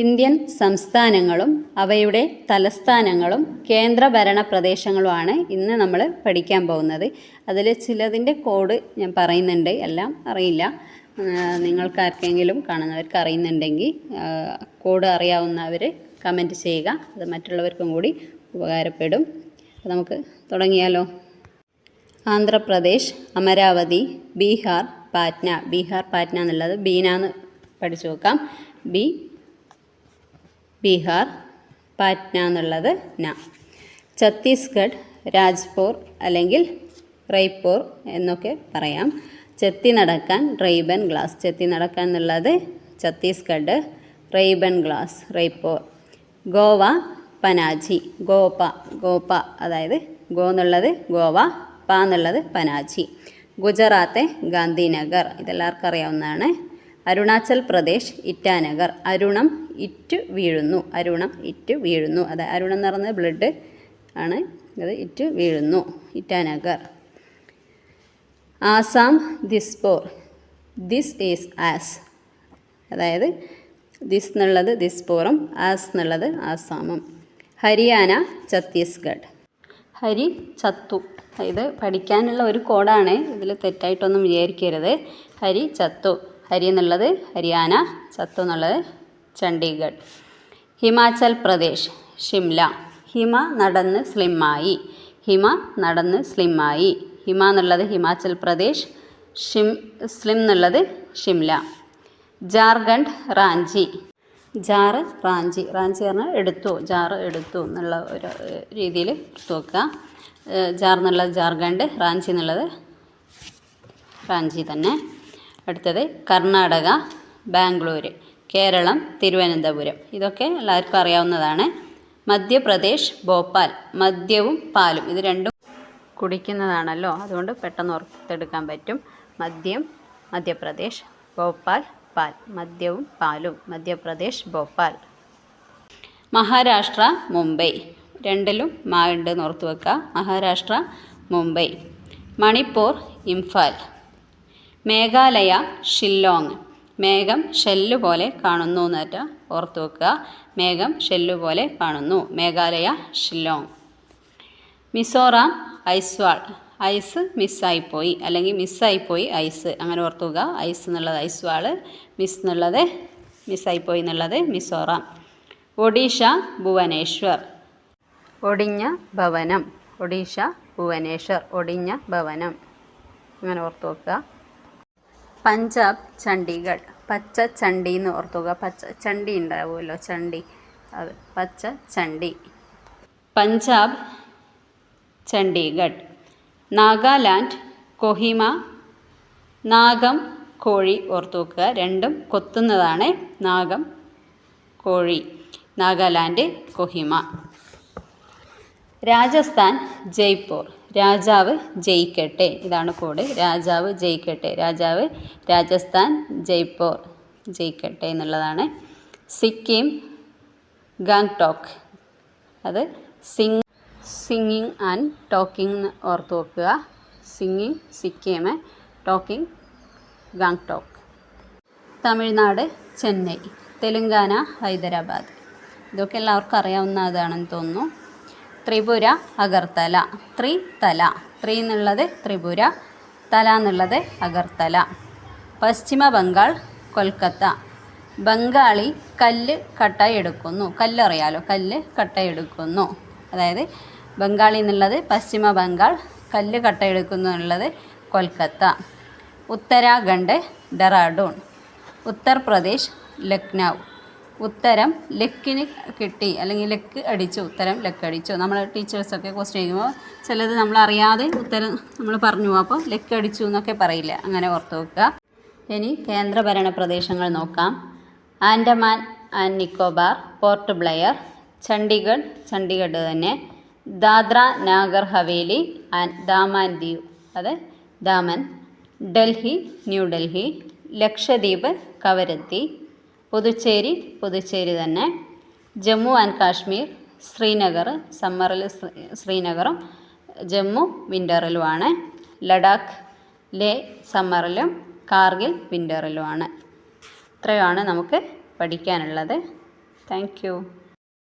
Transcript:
Indian സംസ്ഥാനങ്ങളും അവയുടെ തലസ്ഥാനങ്ങളും കേന്ദ്രഭരണ പ്രദേശങ്ങളുമാണ് ഇന്ന് നമ്മൾ പഠിക്കാൻ പോകുന്നത്. അതിൽ ചിലതിന്റെ കോഡ് ഞാൻ പറയുന്നുണ്ട്. എല്ലാം അറിയില്ല. നിങ്ങൾക്കാർക്കെങ്കിലും കാണുന്നവർക്ക് അറിയുന്നുണ്ടെങ്കിൽ കോഡ് അറിയാവുന്നവർ കമന്റ് ചെയ്യുക. അത് മറ്റുള്ളവർക്കും കൂടി ഉപകാരപ്പെടും. നമുക്ക് തുടങ്ങിയാലോ. ആന്ധ്രാപ്രദേശ് അമരാവതി ബീഹാർ പാറ്റ്ന. ബീഹാർ പാറ്റ്ന എന്നുള്ളത് ബീന എന്ന് പഠിച്ചു നോക്കാം. ബി ബീഹാർ പാറ്റ്ന എന്നുള്ളത് ന. ഛത്തീസ്ഗഡ് രാജ്പൂർ അല്ലെങ്കിൽ റൈപ്പൂർ എന്നൊക്കെ പറയാം. ചെത്തി നടക്കാൻ റൈബൻ ഗ്ലാസ്. ചെത്തി നടക്കാൻ എന്നുള്ളത് ഛത്തീസ്ഗഡ് റൈബൻ ഗ്ലാസ് റൈപ്പൂർ ഗോവ പനാജി. ഗോപ ഗോപ അതായത് ഗോ എന്നുള്ളത് ഗോവ പ എന്നുള്ളത് പനാജി. ഗുജറാത്തെ ഗാന്ധിനഗർ. ഇതെല്ലാവർക്കും അറിയാവുന്നതാണ്. അരുണാചൽ പ്രദേശ് ഇറ്റാനഗർ. അരുണം ഇറ്റ് വീഴുന്നു. അരുണം ഇറ്റ് വീഴുന്നു. അത് അരുണം എന്ന് പറയുന്നത് ബ്ലഡ് ആണ്. അത് ഇറ്റ് വീഴുന്നു. Itanagar. Assam Dispur this is as അതായത് ദിസ് എന്നുള്ളത് ദിസ്പോറും ആസ് എന്നുള്ളത് ആസാമും. ഹരിയാന ഛത്തീസ്ഗഡ്. ഹരി ചത്തു. ഇത് പഠിക്കാനുള്ള ഒരു കോഡാണ്. ഇതിൽ തെറ്റായിട്ടൊന്നും വിചാരിക്കരുത്. ഹരി ചത്തു. ഹരി എന്നുള്ളത് ഹരിയാന ചത്തു എന്നുള്ളത് ചണ്ഡീഗഡ്. ഹിമാചൽ പ്രദേശ് ഷിംല. ഹിമ നടന്ന് സ്ലിമ്മായി. ഹിമ നടന്ന് സ്ലിമ്മായി. ഹിമ എന്നുള്ളത് ഹിമാചൽ പ്രദേശ് ഷിം സ്ലിം എന്നുള്ളത് ഷിംല. ജാർഖണ്ഡ് റാഞ്ചി. ജാറ് റാഞ്ചി. റാഞ്ചി പറഞ്ഞാൽ എടുത്തു ജാറ് എടുത്തു എന്നുള്ള ഒരു രീതിയിൽ എടുത്തു വെക്കുക. ഏഹ് ജാർ എന്നുള്ളത് ജാർഖണ്ഡ് റാഞ്ചി എന്നുള്ളത് റാഞ്ചി തന്നെ. അടുത്തത് കർണാടക ബാംഗ്ലൂർ കേരളം തിരുവനന്തപുരം. ഇതൊക്കെ എല്ലാവർക്കും അറിയാവുന്നതാണ്. മധ്യപ്രദേശ് ഭോപ്പാൽ മദ്യവും പാലും. ഇത് രണ്ടും കുടിക്കുന്നതാണല്ലോ. അതുകൊണ്ട് പെട്ടെന്ന് ഓർത്തെടുക്കാൻ പറ്റും. മദ്യം മധ്യപ്രദേശ് ഭോപ്പാൽ പാൽ. മദ്യവും പാലും. മധ്യപ്രദേശ് ഭോപ്പാൽ. മഹാരാഷ്ട്ര മുംബൈ. രണ്ടിലും മാ ഉണ്ട് എന്ന് ഓർത്ത് വെക്കുക. മഹാരാഷ്ട്ര മുംബൈ. മണിപ്പൂർ ഇംഫാൽ. മേഘാലയ ഷില്ലോങ്. മേഘം ഷെല്ല് പോലെ കാണുന്നു എന്നിട്ട് ഓർത്തു വെക്കുക. മേഘം ഷെല്ല് പോലെ കാണുന്നു. മേഘാലയ ഷില്ലോങ്. മിസോറാം ഐസ്വാൾ. ഐസ് മിസ്സായിപ്പോയി. അല്ലെങ്കിൽ മിസ്സായിപ്പോയി ഐസ്. അങ്ങനെ ഓർത്തു ഓർത്തുക ഐസ് എന്നുള്ളത് ഐസ്വാൾ മിസ് എന്നുള്ളത് മിസ്സായിപ്പോയി എന്നുള്ളത് മിസോറാം. ഒഡീഷ ഭുവനേശ്വർ. ഒടിഞ്ഞ ഭവനം. ഒഡീഷ ഭുവനേശ്വർ. ഒടിഞ്ഞ ഭവനം. അങ്ങനെ ഓർത്തു വെക്കുക. പഞ്ചാബ് ചണ്ഡീഗഡ് പച്ച ചണ്ടി എന്ന് ഓർത്തുക. പച്ച ചണ്ടി. ഉണ്ടാവുമല്ലോ ചണ്ടി അത് പച്ച ചണ്ടി പഞ്ചാബ് ചണ്ഡീഗഡ് നാഗാലാൻഡ് കൊഹിമ നാഗം കോഴി ഓർത്തുവെക്കുക രണ്ടും കൊത്തുന്നതാണ് നാഗം കോഴി. നാഗാലാൻഡ് കൊഹിമ. രാജസ്ഥാൻ ജയ്പൂർ. രാജാവ് ജയിക്കട്ടെ. ഇതാണ് കോഡ്. രാജാവ് ജയിക്കട്ടെ. രാജാവ് രാജസ്ഥാൻ ജയ്പൂർ ജയിക്കട്ടെ എന്നുള്ളതാണ്. സിക്കിം ഗാങ്ടോക്ക് അത് സിംഗ് സിംഗിങ് ആൻഡ് ടോക്കിംഗ് ഓർത്ത് വെക്കുക സിംഗിങ് സിക്കിം ടോക്കിംഗ് ഗാങ്ടോക്ക് തമിഴ്നാട് ചെന്നൈ. തെലുങ്കാന ഹൈദരാബാദ്. ഇതൊക്കെ എല്ലാവർക്കും അറിയാവുന്നതാണെന്ന് തോന്നുന്നു. ത്രിപുര അഗർത്തല. ത്രി തല. ത്രി എന്നുള്ളത് ത്രിപുര തല എന്നുള്ളത് അഗർത്തല. പശ്ചിമ ബംഗാൾ കൊൽക്കത്ത. ബംഗാളി കല്ല് കട്ടയെടുക്കുന്നു കല്ലറിയാലോ? കല്ല് കട്ടയെടുക്കുന്നു അതായത് ബംഗാളി എന്നുള്ളത് പശ്ചിമ ബംഗാൾ കല്ല് കട്ടയെടുക്കുന്നു എന്നുള്ളത് കൊൽക്കത്ത. ഉത്തരാഖണ്ഡ് ഡെറാഡൂൺ. ഉത്തർപ്രദേശ് ലക്നൗ. ഉത്തരം ലക്കിന് കിട്ടി. അല്ലെങ്കിൽ ലക്ക് അടിച്ചു. ഉത്തരം ലക്ക് അടിച്ചു. നമ്മൾ ടീച്ചേഴ്സൊക്കെ ക്വസ്റ്റ്യൻ ചെയ്യുമ്പോൾ ചിലത് നമ്മൾ അറിയാതെ ഉത്തരം നമ്മൾ പറഞ്ഞു. അപ്പോൾ ലക്ക് അടിച്ചു എന്നൊക്കെ പറയില്ല. അങ്ങനെ ഓർത്ത് വെക്കുക ഇനി കേന്ദ്രഭരണ പ്രദേശങ്ങൾ നോക്കാം. Andaman and Nicobar Port Blair Chandigarh Chandigarh തന്നെ. ദാദ്ര നാഗർ ഹവേലി ആൻഡ് ദാമാൻ ദ്വീപ്. അത് ദാമൻ. ഡൽഹി ന്യൂഡൽഹി ലക്ഷദ്വീപ് കവരത്തി. പുതുച്ചേരി പുതുച്ചേരി തന്നെ. ജമ്മു ആൻഡ് കാശ്മീർ ശ്രീനഗർ സമ്മറിൽ ശ്രീനഗറും ജമ്മു വിന്ററിലുമാണ് ലഡാക്ക് ലേ സമ്മറിലും കാർഗിൽ വിന്ററിലുമാണ് ഇത്രയുമാണ് നമുക്ക് പഠിക്കാനുള്ളത്. താങ്ക്